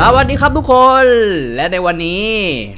สวัสดีครับทุกคน และในวันนี้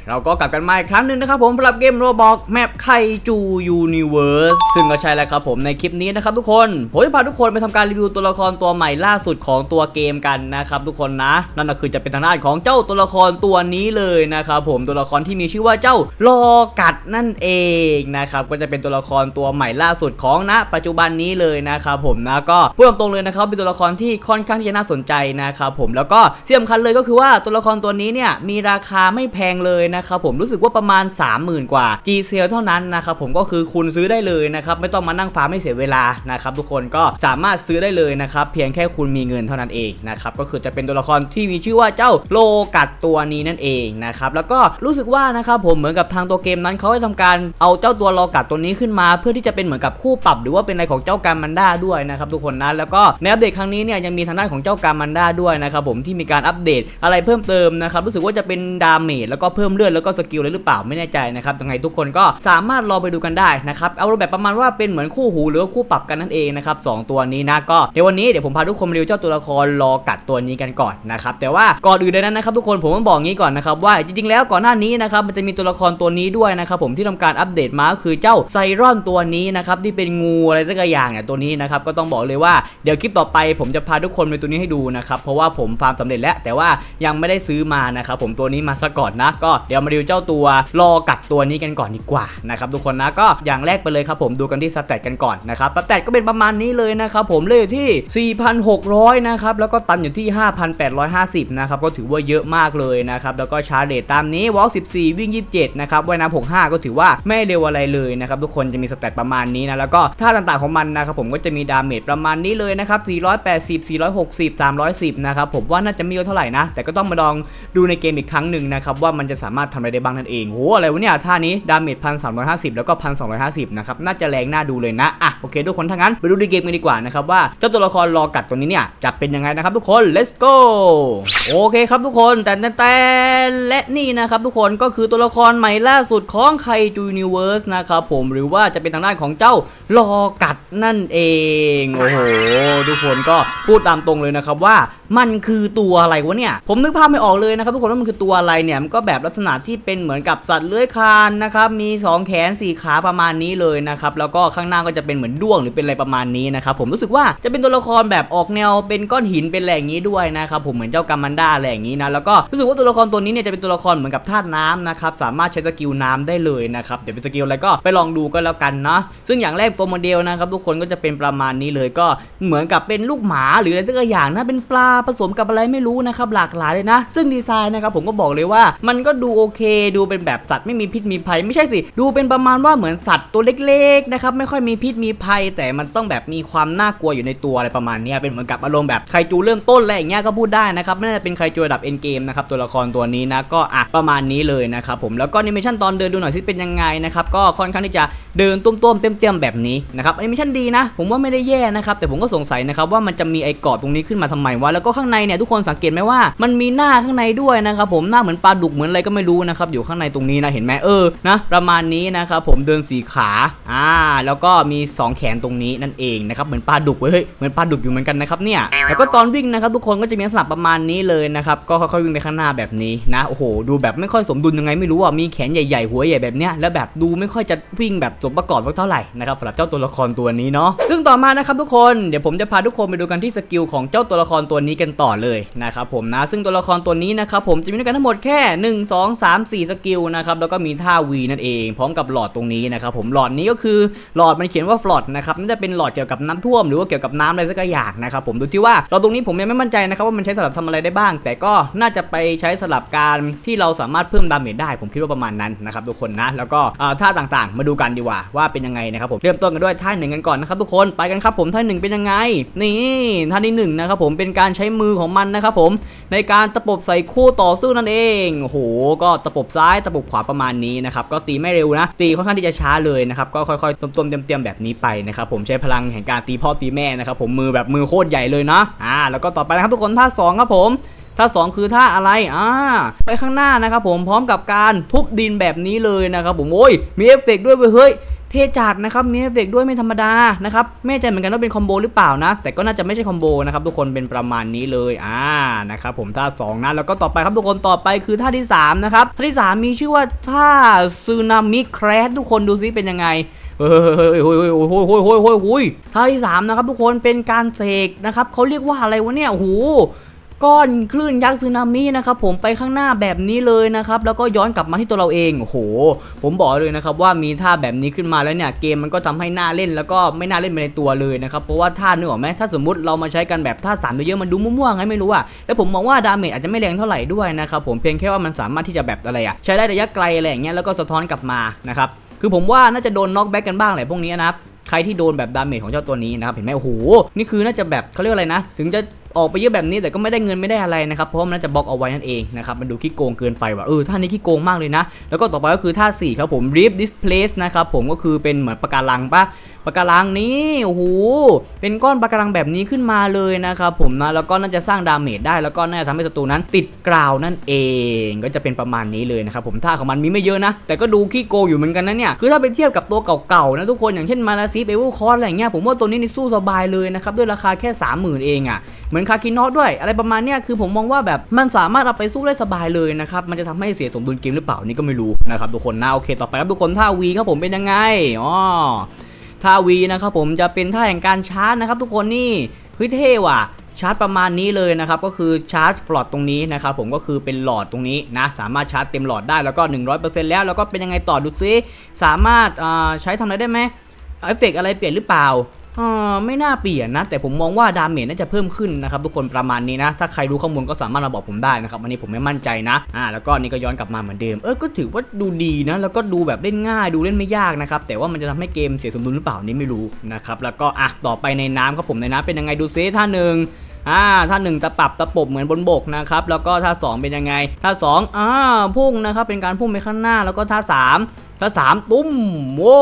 เราก็กลับกันมาอีกครั้งหนึ่งนะครับผมสำหรับเกมโรบอกแมปไคจูยูนิเวิร์สซึ่งก็ใช่แล้วครับผมในคลิปนี้นะครับทุกคน ผมจะพาทุกคนไปทำการรีวิวตัวละครตัวใหม่ล่าสุดของตัวเกมกันนะครับทุกคนนะ นั่นก็คือจะเป็นทางด้านของเจ้าตัวละครตัวนี้เลยนะครับผมตัวละครที่มีชื่อว่าเจ้าลอกัดนั่นเองนะครับก็จะเป็นตัวละครตัวใหม่ล่าสุดของณ ปัจจุบันนี้เลยนะครับผมนะก็พูดตรงเลยนะครับเป็นตัวละครที่ค่อนข้างที่จะน่าสนใจนะครับผมแล้วก็ที่สำคัญเลยก็คือคือว่าตัวละครตัวนี้เนี่ยมีราคาไม่แพงเลยนะครับผมรู้สึกว่าประมาณ 30,000 กว่า G s a l เท่านั้นนะครับผมก็คือคุณซื้อได้เลยนะครับไม่ต้องมานั่งฟาร์มไม่เสียเวลานะครับทุกคนก็สามารถซื้อได้เลยนะครับเพียงแค่คุณมีเงินเท่านั้นเองนะครับก็คือจะเป็นตัวละครที่มีชื่อว่าเจ้าโลกัดตัวนี้นั่นเองนะครับแล้วก็รู้สึกว่านะครับผมเหมือนกับทางตัวเกมนั้นเขาได้ทำการเอาเจ้าตัวโลกัดตัวนี้ขึ้นมา เพื่อที่จะเป็นเหมือนกับคู่ปรับ หรือว่าเป็นอะไรของเจ้าการมันด้าด้วยนะครับทุกคนนะแล้วก็ในอัปเดตครั้งนี้เนี่ยยังมีทางด้านของเจ้ากามันด้าด้วยนะครับผมที่มีการอัปเดตอะไรเพิ่มเติมนะครับรู้สึกว่าจะเป็นดาเมจแล้วก็เพิ่มเลือดแล้วก็สกิลเลยหรือเปล่าไม่แน่ใจนะครับยังไงทุกคนก็สามารถรอไปดูกันได้นะครับเอาแบบประมาณว่าเป็นเหมือนคู่หูหรือว่าคู่ปรับกันนั่นเองนะครับสองตัวนี้นะก็ในวันนี้เดี๋ยวผมพาทุกคนมาดูเจ้าตัวละครรอกัดตัวนี้กันก่อนนะครับแต่ว่าก่อนอื่นเลยนั้นนะครับทุกคนผมต้องบอกงี้ก่อนนะครับว่าจริงๆแล้วก่อนหน้านี้นะครับมันจะมีตัวละครตัวนี้ด้วยนะครับผมที่ทำการอัปเดตมาก็คือเจ้าไซรอนตัวนี้นะครับที่เป็นงูอะไรสักอย่างเนี่ยตัวนี้นะครับก็ต้องบอกเลยว่าเดี๋ยวคลิปต่อไป ผมจะพาทุกคนไปตัวนี้ให้ดูนะครับเพราะว่าผมฟาร์มสำเร็จแล้วแต่ว่ายังไม่ได้ซื้อมานะครับผมตัวนี้มาซะก่อนนะ ก็เดี๋ยวมาดูเจ้าตัวรอกัดตัวนี้กันก่อนดีกว่านะครับทุกคนนะก็อย่างแรกไปเลยครับผมดูกันที่สแตทกันก่อนนะครับสแตทก็เป็นประมาณนี้เลยนะครับผมเลยอยู่ที่ 4,600 นะครับแล้วก็ตันอยู่ที่ 5,850 นะครับก็ถือว่าเยอะมากเลยนะครับแล้วก็ชาร์จเรทตามนี้วอล์ก14 วิ่ง 27 นะครับว่ายน้ำ65 ก็ถือว่าไม่เร็วอะไรเลยนะครับทุกคนจะมีสแตทประมาณนี้นะแล้วก็ท่าต่างๆของมันนะครับผมก็จะมีดาเมจประมาณนี้เลยนะครับ480 460 310นะครับผมว่าน่าจะม่เยอะเท่าไหร่นะแต่ก็ต้องมาลองดูในเกมอีกครั้งหนึ่งนะครับว่ามันจะสามารถทำอะไรได้บ้างนั่นเองโหอะไรวะเนี่ยท่านี้ดาเมจพันสามร้อยห้าสิบแล้วก็พันสองร้อยห้าสิบนะครับน่าจะแรงน่าดูเลยนะอะโอเคทุกคนทั้างนั้นไปดูในเกมกันดีกว่านะครับว่าเจ้าตัวละครรอกัดตัวนี้เนี่ยจะเป็นยังไงนะครับทุกคน let's go โอเคครับทุกคนแต่แต่แต่และนี่นะครับทุกคนก็คือตัวละครใหม่ล่าสุดของไคจูนิเวิร์สนะครับผมหรือว่าจะเป็นทางด้านของเจ้ารอกัดนั่นเองโอ้โหทุกคนก็พูดตามตรงเลยนะครับว่า มันคือตัวอะไรวะเนี่ย ผมนึกภาพไม่ออกเลยนะครับทุกคนว่ามันคือตัวอะไรเนี่ยมันก็แบบลักษณะที่เป็นเหมือนกับสัตว์เลื้อยคลานนะครับมี 2 แขน 4 ขาประมาณนี้เลยนะครับแล้วก็ข้างหน้าก็จะเป็นเหมือนด้วงหรือเป็นอะไรประมาณนี้นะครับผมรู้สึกว่าจะเป็นตัวละครแบบออกแนวเป็นก้อนหินเป็นอะไรอย่างนี้ด้วยนะครับผมเหมือนเจ้ากามันด้าอะไรอย่างนี้นะแล้วก็รู้สึกว่าตัวละครตัวนี้เนี่ยจะเป็นตัวละครเหมือนกับธาตุน้ำนะครับสามารถใช้สกิลน้ำได้เลยนะครับเดี๋ยวเป็นสกิลอะไรก็ไปลองดูก็แล้วกันเนาะซึ่งอย่างแรกตัวโมเดลนะครับทุกคนก็จะเป็นประมาณนี้เลยก็เหมือนกับเป็นลูกหมาหรืออะไรสักอย่างนะเป็นปลาผสมกับอะไรไม่รู้นะครับหลากหลายเลยนะ ซึ่งดีไซน์นะครับผมก็บอกเลยว่ามันก็ดูโอเค ดูเป็นแบบสัตว์ไม่มีพิษมีภัยไม่ใช่สิ ดูเป็นประมาณว่าเหมือนสัตว์ตัวเล็กๆนะครับไม่ค่อยมีพิษมีภัย แต่มันต้องแบบมีความน่ากลัวอยู่ในตัวอะไรประมาณนี้เป็นเหมือนกับอารมณ์แบบไคจูเริ่มต้นอะไรอย่างเงี้ยก็พูดได้นะครับไม่น่าจะเป็นไคจูระดับเอ็นเกมนะครับตัวละครตัวนี้นะก็อะประมาณนี้เลยนะครับผมแล้วก็แอนิเมชันตอนเดินดูหน่อยสิเป็นยังไงนะครับก็ค่อนข้างที่จะเดินตุ้มๆเต็มๆแบบนี้นะครับแอนิเมชันดีนะ ผมว่าไม่ได้แย่นะครับแต่ผมก็สงสัยนะครับว่ามันจะมีไอ้เกาะตรงนี้ขึ้นมาทำไมวะแล้วก็ข้างในเนี่ยทุกคนสังเกตไหมว่ามันมีหน้าข้างในด้วยนะครับผมหน้าเหมือนปลาดุกเหมือนอะไรก็ไม่รู้นะครับอยู่ข้างในตรงนี้นะเห็นไหมเออนะประมาณนี้นะครับผมเดินสีขาอ่าแล้วก็มี 2 แขนตรงนี้นั่นเองนะครับเหมือนปลาดุกเว้ยเหมือนปลาดุกอยู่เหมือนกันนะครับเนี่ยแล้วก็ตอนวิ่งนะครับทุกคนก็จะมีลักษณะประมาณนี้เลยนะครับก็ค่อยๆวิ่งไปข้างหน้าแบบนี้นะโอ้โหดูแบบไม่ค่อยสมดุลยังไงไม่รู้อะมีแขนใหญ่ๆหัวใหญ่แบบเนี้ยแล้วแบบดูไม่ค่อยจะวิ่งแบบสมประกอบเท่าไหร่นะครับสำหรับเจ้าตัวละครตัวนี้เนาะซึ่งต่อมานะครับทุกคนเดี๋ยวผมจะพาทุกคนไปดูกันที่สกิลของเจ้าตัวละครตัวนี้กันต่อเลยนะครับผมนะซึ่งตัวละครตัวนี้นะครับผมจะมีด้วยกันทั้งหมดแค่ 1 2 3 4 สกิลนะครับแล้วก็มีท่า V นั่นเอง พร้อมกับหลอดตรงนี้นะครับผมหลอดนี้ก็คือหลอดมันเขียนว่าฟลอดนะครับน่าจะเป็นหลอดเกี่ยวกับน้ำท่วมหรือว่าเกี่ยวกับน้ำอะไรสักอย่างนะครับผมดูที่ว่าหลอดตรงนี้ผมยังไม่มั่นใจนะครับว่ามันใช้สำหรับทำอะไรได้บ้าง แต่ก็น่าจะไปใช้สำหรับการที่เราสามารถเพิ่มดาเมจได้ ผมคิดว่าประมาณนั้นนะครับทุกคนนะแล้วก็ท่าต่างๆ มาดูกันดีกว่าว่าเป็นยังไงนะครับผมเริ่มต้นกันด้วยท่าหนึ่งกันก่อนนะครับทุกคนไปกันครับผมท่าหนึ่งเป็นยังไง นี่ท่าที่หนึ่งนะครับผมเป็นการใช้มือของมันนะครับผมในการตะปบใส่คู่ต่อสู้นั่นเองโอ้โหก็ตะปบซ้ายตะปบขวาประมาณนี้นะครับก็ตีไม่เร็วนะ ตีค่อนข้างที่จะช้าเลยนะครับก็ค่อยๆต้มๆเตรียมๆแบบนี้ไปนะครับผมใช้พลังแห่งการตีพ่อตีแม่นะครับผมมือแบบมือโคตรใหญ่เลยนะอ่าแล้วก็ต่อไปนะครับทุกคนท่าสองครับผมท่าสองคือท่าอะไร อ่า ไปข้างหน้านะครับผม พร้อมกับการทุบดินแบบนี้เลยนะครับผม โอ้ย มีเอฟเฟกต์ด้วยเว้ย เฮ้ย เทจัดนะครับเมีเอฟเฟกด้วยไม่ธรรมดานะครับไม่ใจเหมือนกันว่าเป็นคอมโบหรือเปล่านะ แต่ก็น่าจะไม่ใช่คอมโบนะครับทุกคนเป็นประมาณนี้เลยอ่านะครับผมท่า2นะแล้วก็ต่อไปครับทุกคนต่อไปคือท่าที่3นะครับท่าที่ 3 มีชื่อว่าท่าซูนามิแครสทุกคนดูซิเป็นยังไงเฮ้ยเฮ้ยเฮ้ยเฮ้ยเฮ้ยเฮ้ยเฮ้ยท่าที่3นะครับทุกคนเป็นการเสกนะครับเขาเรียกว่าอะไรวะเนี่ยโอ้โห ก้อนคลื่นยักษ์สึนามินะครับผมไปข้างหน้าแบบนี้เลยนะครับแล้วก็ย้อนกลับมาที่ตัวเราเองโอ้โห ผมบอกเลยนะครับว่ามีท่าแบบนี้ขึ้นมาแล้วเนี่ยเกมมันก็ทำให้น่าเล่นแล้วก็ไม่น่าเล่นไปในตัวเลยนะครับเพราะว่าท่าเนื้ออไหมถ้าสมมติเรามาใช้กันแบบท่าสามเยอะมันดูมั่วๆไงไม่รู้อะแล้วผมมองว่าดาเมจอาจจะไม่แรงเท่าไหร่ด้วยนะครับผมเพียงแค่ว่ามันสามารถที่จะแบบอะไรอะใช้ได้ระยะไกลอะไรอย่างเงี้ยแล้วก็สะท้อนกลับมานะครับคือผมว่าน่าจะโดนน็อกแบ็กกันบ้างแหละพวกนี้นะครับใครที่โดนแบบดาเมจของเจ้าตัวนี้นะครับเห็นไหมโอ้โหนี่คือน่าจะแบบเขาเรียกอะไรนะ ถึงจะออกไปเยอะแบบนี้แต่ก็ไม่ได้เงินไม่ได้อะไรนะครับเพราะว่ามันน่าจะบล็อกเอาไว้นั่นเองนะครับมันดูขี้โกงเกินไปว่ะเออท่านี้ขี้โกงมากเลยนะ แล้วก็ต่อไปก็คือท่า4ครับผม Rip Displace นะครับผมก็คือเป็นเหมือนปะการังปะปะการังนี้โอ้โหเป็นก้อนปะการังแบบนี้ขึ้นมาเลยนะครับผมนะแล้วก็น่าจะสร้างดาเมจได้แล้วก็น่าจะทำให้ศัตรูนั้นติดกราวนั่นเอง ก็จะเป็นประมาณนี้เลยนะครับผมท่าของมันมีไม่เยอะนะ แต่ก็ดูขี้โกงอยู่เหมือนกันนะเนี่ยคือถ้าไปเทียบกับตัวเก่าๆนะทุกคนอย่างเช่นมาลาซีเอเวอร์คอร์อะไรเงี้ยผมว่าตัวนี้นี่สู้สบายเลยนะครับด้วยราคาแค่ 30,000 เองอะ่ะเหมือนคาคินอด้วยอะไรประมาณเนี้ยคือผมมองว่าแบบมันสามารถเอาไปสู้ได้สบายเลยนะครับมันจะทำให้เสียสมดุลเกมหรือเปล่านี่ก็ไม่รู้นะครับทุกคนนะโอเคต่อไปครับทุกคนท่าวีครับผมเป็นยังไงอ๋อท่าวีนะครับผมจะเป็นท่าแห่งการชาร์จนะครับ ทุกคนนี่เฮ้ยเท่ว่ะชาร์จประมาณนี้เลยนะครับก็คือชาร์จฟลอตตรงนี้นะครับผมก็คือเป็นหลอดตรงนี้นะสามารถชาร์จเต็มหลอดได้แล้วก็ 100%แล้วแล้วก็เป็นยังไงต่อดูซิสามารถอ่าใช้ทำอะไรได้ไหมเอฟเฟกต์อะไรเปลี่ยนหรือเปล่า อ่าไม่น่าเปลี่ยนนะ แต่ผมมองว่าดาเมจน่าจะเพิ่มขึ้นนะครับทุกคนประมาณนี้นะ ถ้าใครรู้ข้อมูลก็สามารถมาบอกผมได้นะครับอันนี้ผมไม่มั่นใจนะอ่าแล้วก็นี่ก็ย้อนกลับมาเหมือนเดิมเออก็ถือว่าดูดีนะ แล้วก็ดูแบบเล่นง่ายดูเล่นไม่ยากนะครับแต่ว่ามันจะทำให้เกมเสียสมดุลหรือเปล่านี่ไม่รู้นะครับแล้วก็อะต่อไปในน้ำครับผมในน้ำเป็นยังไงดูซิท่าหนึ่งอ่าท่าหนึ่งตะปรับตะปบเหมือนบนบกนะครับแล้วก็ท่าสองเป็นยังไง ท่าสองอ่าพุ่งนะครับเป็นการพุ่งไปข้างหน้าแล้วก็ท่าสามท่าสามตุ้มโว้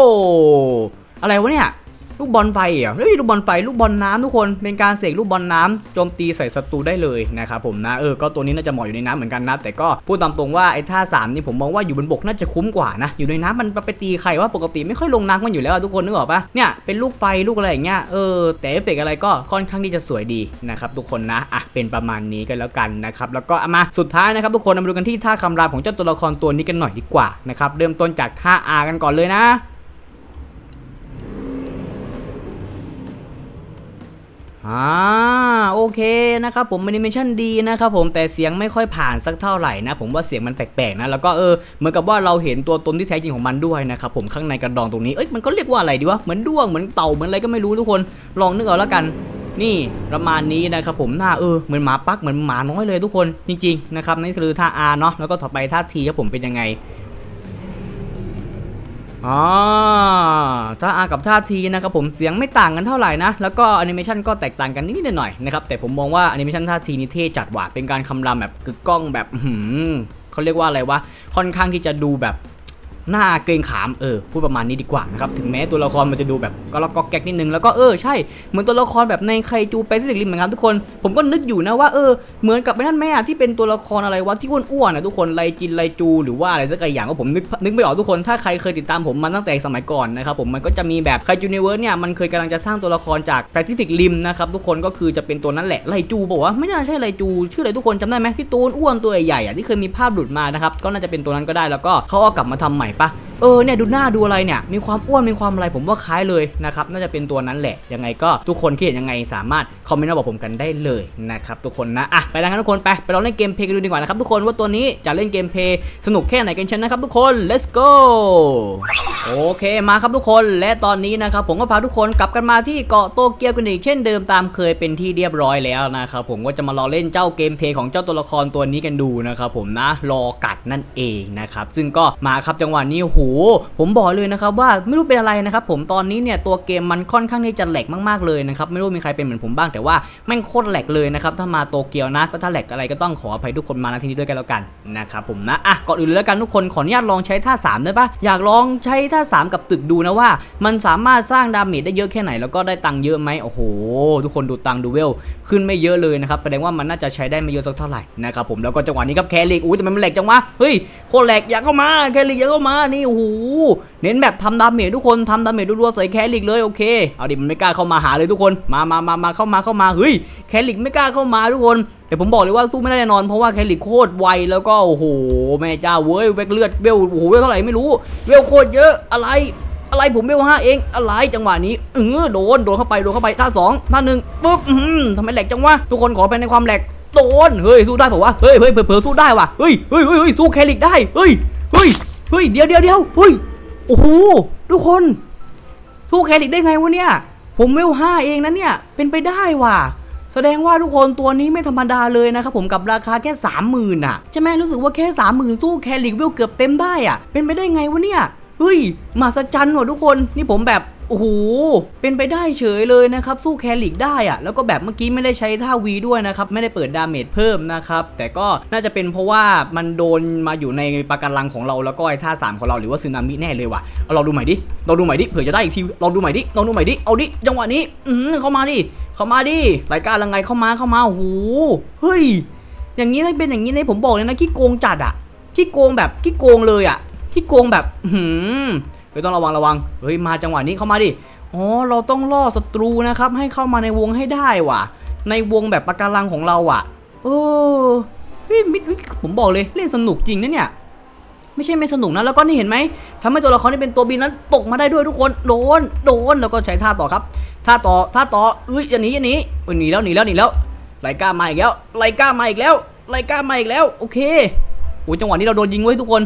อะไรวะเนี่ย ลูกบอลไฟเหรอเฮ้ยลูกบอลไฟลูกบอลน้ำทุกคนเป็นการเสกลูกบอลน้ำโจมตีใส่ศัตรูได้เลยนะครับผมนะเออก็ตัวนี้น่าจะเหมาะอยู่ในน้ำเหมือนกันนะแต่ก็พูดตามตรงว่าไอ้ท่าสามนี่ผมมองว่าอยู่บนบกน่าจะคุ้มกว่านะอยู่ในน้ำมันไปตีใครว่าปกติไม่ค่อยลงน้ำกันอยู่แล้วทุกคนนึกออกปะเนี่ยเป็นลูกไฟลูกอะไรอย่างเงี้ยเออแต่เอฟเฟกอะไรก็ค่อนข้างที่จะสวยดีนะครับทุกคนนะอะเป็นประมาณนี้กันแล้วกันนะครับแล้วก็มาสุดท้ายนะครับทุกคนมาดูกันที่ท่าคำรามของเจ้าตัวละครตัวนี้กันหน่อยดีกว่านะครับเริ่มต้นจากท่า R กันก่อนเลยนะ อ่าโอเคนะครับผมแอนิเมชันดีนะครับผมแต่เสียงไม่ค่อยผ่านสักเท่าไหร่นะ ผมว่าเสียงมันแปลกๆนะแล้วก็เออเหมือนกับว่าเราเห็นตัวตนที่แท้จริงของมันด้วยนะครับผมข้างในกระดองตรงนี้เอ้ยมันก็เรียกว่าอะไรดีวะเหมือนด้วงเหมือนเต่าเหมือนอะไรก็ไม่รู้ทุกคนลองนึกเอาแล้วกันนี่ประมาณนี้นะครับผมหน้าเออเหมือนหมาปักเหมือนหมาน้อยเลยทุกคนจริงๆนะครับนี่คือท่า R เนาะแล้วก็ต่อไปท่า T ครับผมเป็นยังไง อ๋อถ้าอากับท่าทีนะครับผมเสียงไม่ต่างกันเท่าไหร่นะ แล้วก็แอนิเมชันก็แตกต่างกันนิดหน่อยนะครับ แต่ผมมองว่าแอนิเมชันท่าทีนี่เท่จัดว่ะเป็นการคำรามแบบกึกก้องแบบเขาเรียกว่าอะไรวะค่อนข้างที่จะดูแบบ หน้าเกรงขามเออพูดประมาณนี้ดีกว่านะครับถึงแม้ตัวละครมันจะดูแบบก็ล็อกก็แก๊กนิดนึงแล้วก็เออใช่เหมือนตัวละครแบบในไคจูแปซิฟิกริมเหมือนกันทุกคน ผมก็นึกอยู่นะว่าเออเหมือนกับไอ้นั่นแม่ะที่เป็นตัวละครอะไรวะที่อ้วนๆนะทุกคนไลจินไลจู หรือว่าอะไรสักอย่างก็ผมนึกนึกไม่ออกทุกคนถ้าใครเคยติดตามผมมาตั้งแต่สมัยก่อนนะครับผมมันก็จะมีแบบไคจูเนเวิร์สเนี่ยมันเคยกำลังจะสร้างตัวละครจากแปซิฟิกริมนะครับทุกคนก็คือจะเป็นตัวนั้นแหละไลจูบอกว่าไม่น่าใช่ไลจูชื่ออะไรทุกคนจำได้ไหมที่ตัวอ้วนตัวใหญ่ๆอะที่เคยมีภาพหลุดมานะครับก็น่าจะเป็นตัวนั้นก็ได้แล้วก็เขาเอากลับมาทำใหม่吧。 เออเนี่ยดูหน้าดูอะไรเนี่ยมีความอ้วนมีความอะไรผมว่าคล้ายเลยนะครับน่าจะเป็นตัวนั้นแหละยังไงก็ทุกคนคิดเห็นยังไงสามารถคอมเมนต์มาบอกผมกันได้เลยนะครับทุกคนนะอะไปแล้วกันทุกคนไปไปลองเล่นเกมเพย์กันดูดีกว่านะครับทุกคนว่าตัวนี้จะเล่นเกมเพย์สนุกแค่ไหนกันเช่นนะครับทุกคน let's go โอเคมาครับทุกคนและตอนนี้นะครับผมก็พาทุกคนกลับกันมาที่เกาะโตเกียวกันอีกเช่นเดิมตามเคยเป็นที่เรียบร้อยแล้วนะครับผมก็จะมารอเล่นเจ้าเกมเพย์ของเจ้าตัวละครตัวนี้กันดูนะครับผมนะรอกัดนั่นเองนะครับซึ่งก็มาครับจังหวะนี้โหผมบอกเลยนะครับว่าไม่รู้เป็นอะไรนะครับผมตอนนี้เนี่ยตัวเกมมันค่อนข้างที่จะแหลกมากๆเลยนะครับไม่รู้มีใครเป็นเหมือนผมบ้างแต่ว่าแม่งโคตรแหลกเลยนะครับถ้ามาโตเกียวนะก็ถ้าแหลกอะไรก็ต้องขออภัยทุกคนมาณที่นี้ด้วยกันแล้วกันนะครับผมนะอะก่อนอื่นแล้วกันทุกคนขออนุญาตลองใช้ท่า3ได้ปะอยากลองใช้ท่าท่าสามกับตึกดูนะว่า มันสามารถสร้างดาเมจได้เยอะแค่ไหนแล้วก็ได้ตังค์เยอะไหมโอ้โห ทุกคนดูตังค์ดูเวลขึ้นไม่เยอะเลยนะครับแสดงว่ามันน่าจะใช้ได้ไม่เยอะสักเท่าไหร่นะครับผมแล้วก็จังหวะนี้ครับแคลิกอุ้ยแต่มันแหลกจังวะเฮ้ยโคตรแหลกอยากเข้ามาแคลิกอยากเข้ามานี่โอ้โหเน้นแบบทำดาเมจทุกคนทำดาเมจรัวๆใส่แคลิกเลยโอเคเอาดิมันไม่กล้าเข้ามาหาเลยทุกคนมามามามาเข้ามาเข้ามาเฮ้ยแคลิกไม่กล้าเข้ามาทุกคน แต่ผมบอกเลยว่าสู้ไม่ได้แน่นอนเพราะว่าแคลิกโคตรไวแล้วก็โอ้โหแม่เจ้าเว้ยเวกเลือดเวลโอ้โหเวลเท่าไหร่ไม่รู้เวลโคตรเยอะอะไรอะไรผมเวลห้าเองอะไรจังหวะนี้เออโดนโดนเข้าไปโดนเข้าไปท่าสองท่าหนึ่งปุ๊บทำไมแหลกจังวะทุกคนขอไปในความแหลกโดนเฮ้ยสู้ได้เปล่าเฮ้ยเฮ้ยเผลอสู้ได้ว่ะเฮ้ยเฮ้ยเฮ้ยเฮ้ยสู้แคลิกได้เฮ้ยเฮ้ย เฮ้ยเดี๋ยวเดี๋ยวเดี๋ยวเฮ้ยโอ้โหทุกคนสู้แคลิกได้ไงวะเนี่ยผมเวลห้าเองนะเนี่ยเป็นไปได้ว่ะแสดงว่าทุกคนตัวนี้ไม่ธรรมดาเลยนะครับผมกับราคาแค่สามหมื่นอะใช่ไหมรู้สึกว่าแค่สามหมื่นสู้แคลิกเวลเกือบเต็มได้อะเป็นไปได้ไงวะเนี่ยเฮ้ยมหัศจรรย์ว่ะทุกคนนี่ผมแบบ โอ้โห เป็นไปได้เฉยเลยนะครับ สู้แคลิกได้อะแล้วก็แบบเมื่อกี้ไม่ได้ใช้ท่าวีด้วยนะครับ ไม่ได้เปิดดาเมจเพิ่มนะครับ แต่ก็น่าจะเป็นเพราะว่ามันโดนมาอยู่ในปะการังของเราแล้วก็ไอ้ท่าสามของเราหรือว่าซึนามิแน่เลยว่ะเอาดูใหม่ดิลองดูใหม่ดิเผื่อจะได้อีกทีลองดูใหม่ดิลองดูใหม่ดิเอาดิจังหวะนี้อืมเข้ามาดิเข้ามาดิรายการละไงเข้ามาเข้ามาโอ้โหเฮ้ย อย่างนี้ถ้าเป็นอย่างนี้เนี่ยผมบอกเลยนะขี้โกงจัดอะขี้โกงแบบขี้โกงเลยอะขี้โกงแบบหืม ฮ้ยต้องระวังระวังเฮ้ยมาจังหวะนี้เข้ามาดิอ๋อเราต้องล่อศัตรูนะครับ ให้เข้ามาในวงให้ได้ว่ะ ในวงแบบปะการังของเราอะเออเฮ้ยมิดผมบอกเลยเล่นสนุกจริงนะเนี่ยไม่ใช่ไม่สนุกนะแล้วก็นี่เห็นไหมทำให้ตัวละครที่เป็นตัวบินนั้นตกมาได้ด้วยทุกคนโดนโดนแล้วก็ใช้ท่าต่อครับท่าต่อท่าต่อเอ้ยอย่าหนีอย่าหนีเอ้ยหนีแล้วหนีแล้วหนีแล้วไลก้ามาอีกแล้วไลก้ามาอีกแล้วไลก้ามาอีกแล้วโอเคโอ้ยจังหวะนี้เราโดนยิงไว้ทุกคน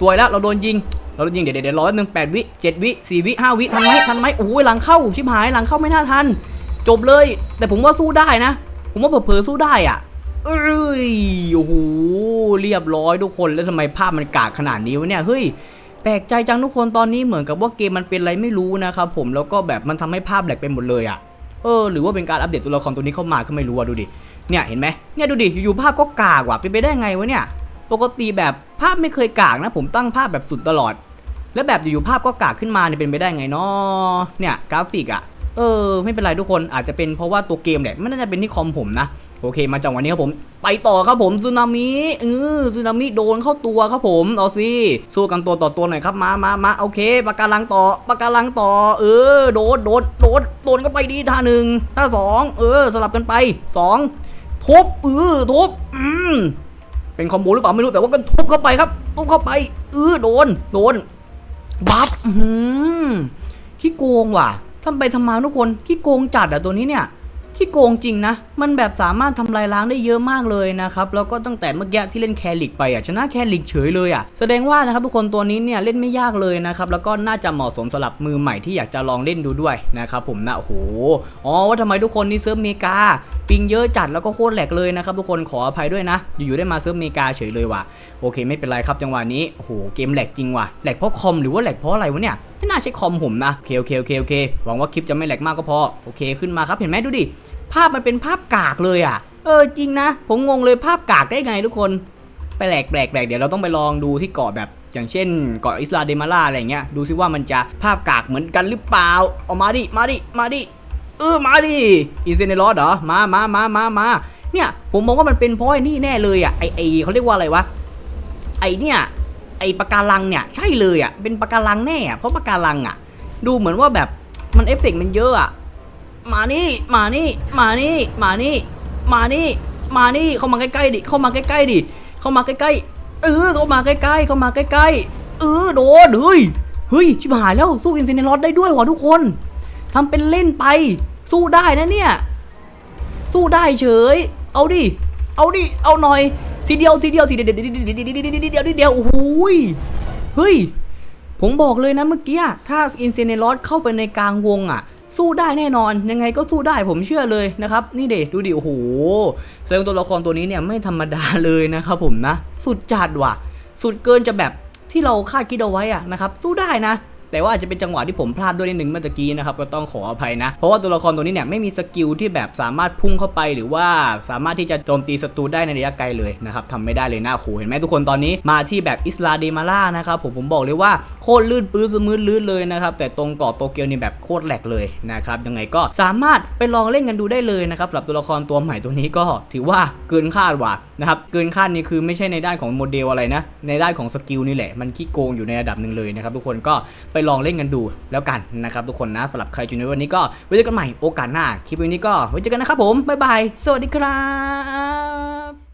สวยแล้วเราโดนยิง เราดนยิงเดี๋ยวเดี๋ยวรอแป๊บนึงแปดวิเจ็ดวิสี่วิห้าวิทันไหมทันไหมโอ้ยหลังเข้าชิบหายหลังเข้าไม่น่าทัน จบเลย แต่ผมว่าสู้ได้นะ ผมว่าเผลอๆสู้ได้อะเอ้ยโอ้โหเรียบร้อยทุกคนแล้วทำไมภาพมันกากขนาดนี้วะเนี่ยเฮ้ยแปลกใจจังทุกคนตอนนี้เหมือนกับว่าเกมมันเป็นอะไรไม่รู้นะครับผมแล้วก็แบบมันทำให้ภาพแหลกไปหมดเลยอะเออหรือว่าเป็นการอัปเดตตัวละครตัวนี้เข้ามาก็ไม่รู้อะดูดิเนี่ยเห็นไหมเนี่ยดูดิอยู่ๆภาพก็กากว่ะเป็นไปได้ไงวะเนี่ยปกติแบบภาพไม่เคยกากนะ ผมตั้งภาพแบบสุดตลอด แล้วแบบอยู่ๆภาพก็กากขึ้นมาเนี่ยเป็นไปได้ไงเนาะเนี่ยกราฟิกอะเออไม่เป็นไรทุกคนอาจจะเป็นเพราะว่าตัวเกมแหละไม่น่าจะเป็นที่คอมผมนะโอเค มาจังวะนี้ครับผม ไปต่อครับผมซึนามิเออซึนามิโดนเข้าตัวครับผมเอาสิสู้กันตัวต่อตัวหน่อยครับมามามาโอเคปากการังต่อปากการังต่อ เออโดนโดนโดนโดนกันไปดีท่าหนึ่งท่าสองเออ สลับกันไปสองทุบเออทุบอืมเป็นคอมโบหรือเปล่าไม่รู้แต่ว่าก็ทุบเข้าไปครับทุบเข้าไปเออโดนโดน บัฟอืมขี้โกงว่ะทำไปทำมาทุกคนขี้โกงจัดอะตัวนี้เนี่ย ขี้โกงจริงนะ มันแบบสามารถทำลายล้างได้เยอะมากเลยนะครับ แล้วก็ตั้งแต่เมื่อกี้ที่เล่นแคลิกไปอะชนะแคลิกเฉยเลยอะ แสดงว่านะครับทุกคนตัวนี้เนี่ยเล่นไม่ยากเลยนะครับ แล้วก็น่าจะเหมาะสมสำหรับมือใหม่ที่อยากจะลองเล่นดูด้วยนะครับผมนะโอ้โหอ๋อว่าทำไมทุกคนนี่เซิร์ฟเมกาปิงเยอะจัดแล้วก็โคตรแหลกเลยนะครับทุกคนขออภัยด้วยนะ อยู่ๆได้มาเซิร์ฟเมกาเฉยเลยว่ะโอเคไม่เป็นไรครับจังหวะนี้โหเกมแหลกจริงว่ะแหลกเพราะคอมหรือว่าแหลกเพราะอะไรวะเนี่ยไม่น่าใช่คอมผมนะโอเคโอเคโอเคโอเคหวังว่าคลิปจะไม่แหลกมากก็พอโอเคขึ้นมาครับเห็นไหมดูดิ ภาพมันเป็นภาพกากเลยอะ เออจริงนะ ผมงงเลยภาพกากได้ไงทุกคนไปแหลกแปลกแปลกเดี๋ยวเราต้องไปลองดูที่เกาะแบบอย่างเช่นเกาะอิสลาเดมาล่าอะไรเงี้ยดูซิว่ามันจะภาพกากเหมือนกันหรือเปล่าเอามาดิมาดิมาดิเออมาดิอินเซนเนลอสเหรอมามามามามาเนี่ยผมมองว่ามันเป็นเพราะไอ้นี่แน่เลยอะไอไอเขาเรียกว่าอะไรวะไอเนี่ยไอปะการังเนี่ยใช่เลยอะเป็นปะการังแน่อะเพราะปะการังอะ ดูเหมือนว่าแบบมันเอฟเฟกต์มันเยอะอะ มานี่มานี่มานี่มานี่มานี่มานี่เข้ามาใกล้ๆดิเข้ามาใกล้ๆดิเข้ามาใกล้ๆเออเข้ามาใกล้ๆเข้ามาใกล้ๆเออโดนเฮ้ยเฮ้ยชิบหายแล้วสู้อินเซนเนลอสได้ด้วยว่ะทุกคนทำเป็นเล่นไป สู้ได้นะเนี่ย สู้ได้เฉย เอาดิ เอาดิ เอาหน่อย ทีเดียวทีเดียวทีเดียวทีเดียวทีเดียวทีเดียวทีเดียวทีเดียวโอ้โหยเฮ้ย ผมบอกเลยนะเมื่อกี้ ถ้าอินเซเนลอสเข้าไปในกลางวงอะ สู้ได้แน่นอน ยังไงก็สู้ได้ผมเชื่อเลยนะครับ นี่เด็ดูดิโอ้โหแสดงตัวละครตัวนี้เนี่ยไม่ธรรมดาเลยนะครับผมนะ สุดจัดว่ะ สุดเกินจะแบบที่เราคาดคิดเอาไว้อะนะครับ สู้ได้นะ แต่ว่าอาจจะเป็นจังหวะที่ผมพลาดด้วยนิดนึงเมื่อกี้นะครับก็ต้องขออภัยนะ เพราะว่าตัวละครตัวนี้เนี่ยไม่มีสกิลที่แบบสามารถพุ่งเข้าไป หรือว่าสามารถที่จะโจมตีศัตรูได้ในระยะไกลเลยนะครับทำไม่ได้เลยหน้าขู่เห็นไหมทุกคนตอนนี้มาที่แบบอิสลาเดมาล่านะครับผมผมบอกเลยว่าโคตรลื่นปื้นสมืดลื่นเลยนะครับแต่ตรงเกาะโตเกียวนี่แบบโคตรแหลกเลยนะครับยังไงก็สามารถไปลองเล่นกันดูได้เลยนะครับสำหรับตัวละครตัวใหม่ตัวนี้ก็ถือว่าเกินคาดว่ะ นะครับ เกินคาดนี่คือไม่ใช่ในด้านของโมเดลอะไรนะ ในด้านของสกิลนี่แหละ มันขี้โกงอยู่ในระดับหนึ่งเลยนะครับทุกคนก็ไปลองเล่นกันดูแล้วกันนะครับทุกคนนะสำหรับใครจูเนวันนี้ก็ไว้เจอกันใหม่โอกาสหน้า คลิปวันนี้ก็ไว้เจอกันนะครับผมบ๊ายบายสวัสดีครับ